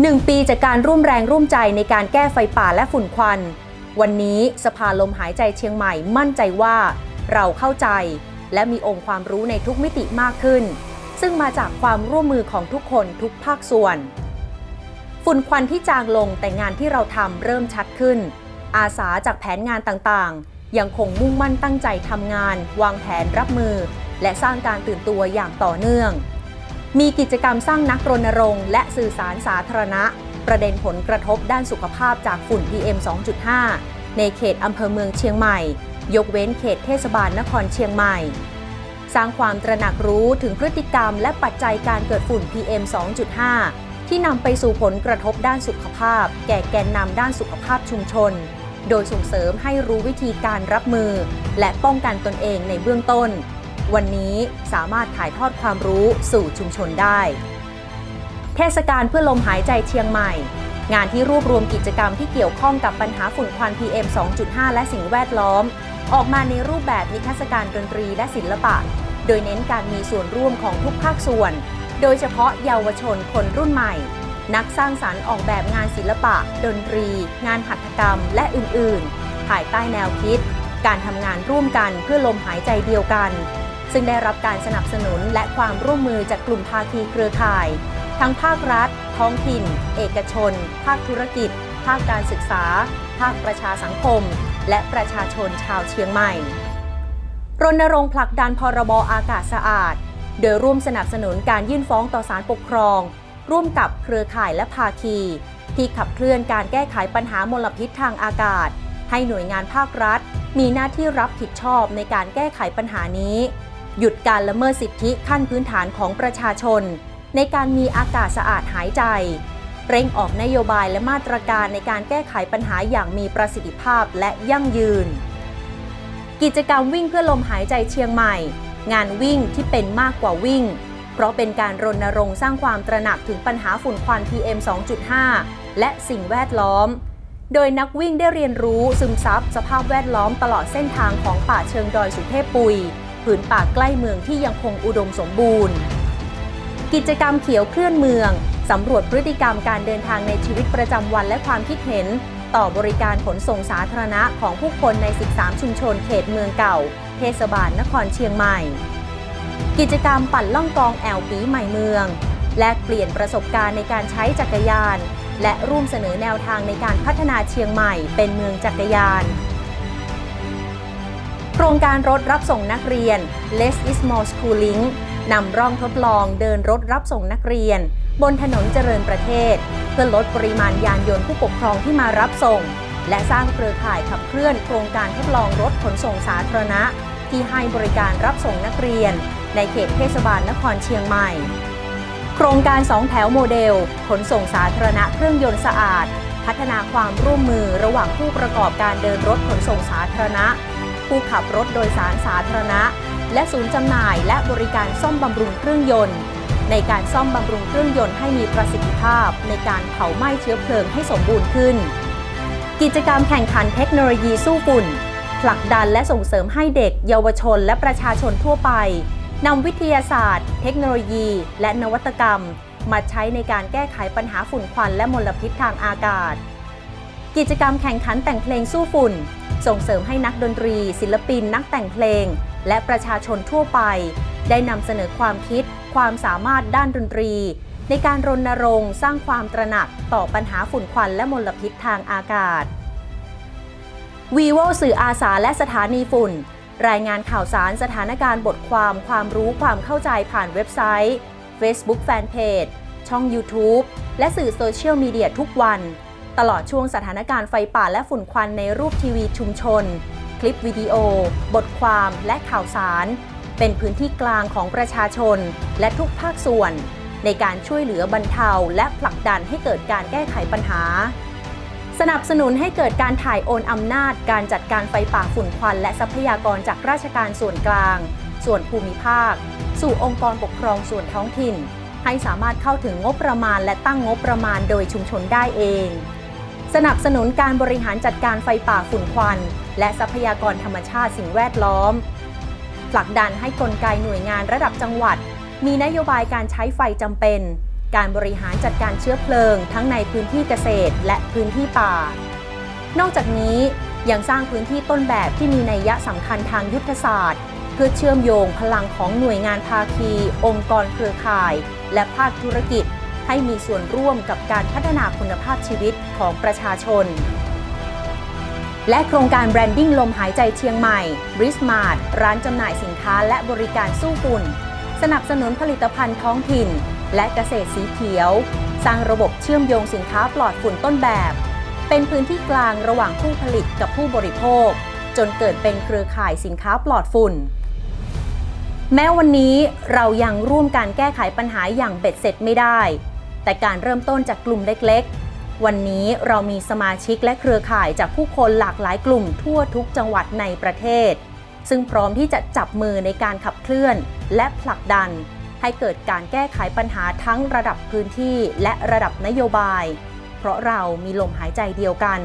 หนึ่งปีจากการร่วมแรงร่วมใจในการแก้ไฟป่าและฝุ่นควัน วันนี้สภาลมหายใจเชียงใหม่มั่นใจว่า เราเข้าใจ และมีองค์ความรู้ในทุกมิติมากขึ้น ซึ่งมาจากความร่วมมือของทุกคนทุกภาคส่วน ฝุ่นควันที่จางลงแต่งานที่เราทำเริ่มชัดขึ้น อาสาจากแผนงานต่างๆ ยังคงมุ่งมั่นตั้งใจทำงาน วางแผนรับมือ และสร้างการตื่นตัวอย่างต่อเนื่อง มีกิจกรรมสร้างนักรณรงค์และสื่อสารสาธารณะ ประเด็นผลกระทบด้านสุขภาพจากฝุ่น PM 2.5 ในเขตอำเภอเมืองเชียงใหม่ ยกเว้นเขตเทศบาลนครเชียงใหม่ สร้างความตระหนักรู้ถึงพฤติกรรมและปัจจัยการเกิดฝุ่น PM 2.5 ที่นำไปสู่ผลกระทบด้านสุขภาพ แก่แกนนำด้านสุขภาพชุมชน โดยส่งเสริมให้รู้วิธีการรับมือ และป้องกันตนเองในเบื้องต้น วันนี้สามารถถ่ายทอดความรู้สู่ชุมชนได้ เทศกาลเพื่อลมหายใจเชียงใหม่ งานที่รวบรวมกิจกรรมที่เกี่ยวข้องกับปัญหาฝุ่นควัน PM 2.5 และสิ่งแวดล้อม ออกมาในรูปแบบนิทรรศการดนตรีและศิลปะ โดยเน้นการมีส่วนร่วมของทุกภาคส่วน โดยเฉพาะเยาวชนคนรุ่นใหม่ นักสร้างสารรค์ออกแบบงานศิลปะ ดนตรี งานหัตถกรรม และอื่น ๆ ภายใต้แนวคิดการทำงานร่วมกันเพื่อลมหายใจเดียวกัน ซึ่งได้รับการสนับสนุนและความร่วมมือจากกลุ่มภาคีเครือข่าย ทั้งภาครัฐ ท้องถิ่น เอกชน ภาคธุรกิจ ภาคการศึกษา ภาคประชาสังคม และประชาชนชาวเชียงใหม่ รณรงค์ผลักดันพรบอากาศสะอาด โดยร่วมสนับสนุนการยื่นฟ้องต่อศาลปกครอง ร่วมกับเครือข่ายและภาคี ที่ขับเคลื่อนการแก้ไขปัญหามลพิษทางอากาศ ให้หน่วยงานภาครัฐ มีหน้าที่รับผิดชอบในการแก้ไขปัญหานี้ หยุดการละเมิดสิทธิขั้นพื้นฐานของประชาชน ในการมีอากาศสะอาดหายใจ เร่งออกนโยบายและมาตรการในการแก้ไขปัญหาอย่างมีประสิทธิภาพและยั่งยืน กิจกรรมวิ่งเพื่อลมหายใจเชียงใหม่ งานวิ่งที่เป็นมากกว่าวิ่ง เพราะเป็นการรณรงค์สร้างความตระหนักถึงปัญหาฝุ่นควัน PM 2.5 และสิ่งแวดล้อมโดยนักวิ่งได้เรียนรู้ซึมซับสภาพแวดล้อมตลอดเส้นทางของป่าเชิงดอยสุเทพปุย ผืนป่าใกล้เมืองที่ยังคงอุดมสมบูรณ์ กิจกรรมเขียวเคลื่อนเมืองสำรวจพฤติกรรมการเดินทางในชีวิตประจำวันและความคิดเห็น ต่อบริการขนส่งสาธารณะของผู้คนใน 13 ชุมชนเขตเมืองเก่า เทศบาลนครเชียงใหม่ กิจกรรมปั่นล่องกองแอลปีใหม่เมือง แลกเปลี่ยนประสบการณ์ในการใช้จักรยาน และร่วมเสนอแนวทางในการพัฒนาเชียงใหม่ เป็นเมืองจักรยาน ครงการรถรับส่งนักเรียน Less is More Schooling นำร่องทดลองเดินรถรับส่งนักเรียน บนถนนเจริญประเทศ เพื่อลดปริมาณยานยนต์ผู้ปกครองที่มารับส่ง และสร้างเครือข่ายขับเคลื่อนโครงการทดลองรถขนส่งสาธารณะ ที่ให้บริการรับส่งนักเรียน ในเขตเทศบาลนครเชียงใหม่ โครงการสองแถวโมเดล ขนส่งสาธารณะเครื่องยนต์สะอาด พัฒนาความร่วมมือระหว่างผู้ประกอบการเดินรถขนส่งสาธารณะ ผู้ขับรถโดยสารสาธารณะ และศูนย์จำหน่ายและบริการซ่อมบำรุงเครื่องยนต์ ในการซ่อมบำรุงเครื่องยนต์ให้มีประสิทธิภาพ ในการเผาไหม้เชื้อเพลิงให้สมบูรณ์ขึ้น กิจกรรมแข่งขันเทคโนโลยีสู้ฝุ่น ผลักดันและส่งเสริมให้เด็ก เยาวชน และประชาชนทั่วไปนำวิทยาศาสตร์ เทคโนโลยี และนวัตกรรม มาใช้ในการแก้ไขปัญหาฝุ่นควันและมลพิษทางอากาศ กิจกรรมแข่งขันแต่งเพลงสู้ฝุ่น ส่งเสริมให้นักดนตรี ศิลปิน นักแต่งเพลง และประชาชนทั่วไป ได้นำเสนอความคิด ความสามารถด้านดนตรี ในการรณรงค์สร้างความตระหนักต่อปัญหาฝุ่นควันและมลพิษทางอากาศวีโวสื่ออาสาและสถานีฝุ่น รายงานข่าวสารสถานการณ์บทความความรู้ความเข้าใจผ่านเว็บไซต์ Facebook Fanpage ช่อง YouTube และสื่อโซเชียลมีเดียทุกวัน ตลอดช่วงสถานการณ์ไฟป่าและฝุ่นควันในรูปทีวีชุมชน คลิปวิดีโอ บทความและข่าวสาร เป็นพื้นที่กลางของประชาชน และทุกภาคส่วน ในการช่วยเหลือบรรเทาและผลักดันให้เกิดการแก้ไขปัญหา สนับสนุนให้เกิดการถ่ายโอนอำนาจ การจัดการไฟป่าฝุ่นควัน และทรัพยากรจากราชการส่วนกลาง ส่วนภูมิภาค สู่องค์กรปกครองส่วนท้องถิ่นให้สามารถเข้าถึงงบประมาณและตั้งงบประมาณโดยชุมชนได้เอง สนับสนุนการบริหารจัดการไฟป่าฝุ่นควัน และทรัพยากรธรรมชาติสิ่งแวดล้อม ผลักดันให้กลไกหน่วยงานระดับจังหวัด มีนโยบายการใช้ไฟจำเป็น การบริหารจัดการเชื้อเพลิง ทั้งในพื้นที่เกษตร และพื้นที่ป่า นอกจากนี้ยังสร้างพื้นที่ต้นแบบที่มีนัยยะสำคัญทางยุทธศาสตร์ เพื่อเชื่อมโยงพลังของหน่วยงานภาคี องค์กรเครือข่าย และภาคธุรกิจ ให้มีส่วนร่วมกับการพัฒนาคุณภาพชีวิต ของประชาชน และโครงการแบรนดิ้งลมหายใจเชียงใหม่ b r i s m a r t ร้านจำหน่ายสินค้าและบริการสู้ฝุ่น สนับสนุนผลิตภัณฑ์ท้องถิ่น และเกษตรสีเขียว สร้างระบบเชื่อมโยงสินค้าปลอดฝุ่นต้นแบบ เป็นพื้นที่กลางระหว่างผู้ผลิตกับผู้บริโภค จนเกิดเป็นเครือข่ายสินค้าปลอดฝุ่นแม้วันนี้เรายังร่วมการแก้ไขปัญหาอย่างเบ็ดเสร็จไม่ได้ แต่การเริ่มต้นจากกลุ่มเล็กๆ วันนี้เรามีสมาชิกและเครือข่ายจากผู้คนหลากหลายกลุ่มทั่วทุกจังหวัดในประเทศ ซึ่งพร้อมที่จะจับมือในการขับเคลื่อน และผลักดัน ให้เกิดการแก้ไขปัญหาทั้งระดับพื้นที่และระดับนโยบาย เพราะเรามีลมหายใจเดียวกัน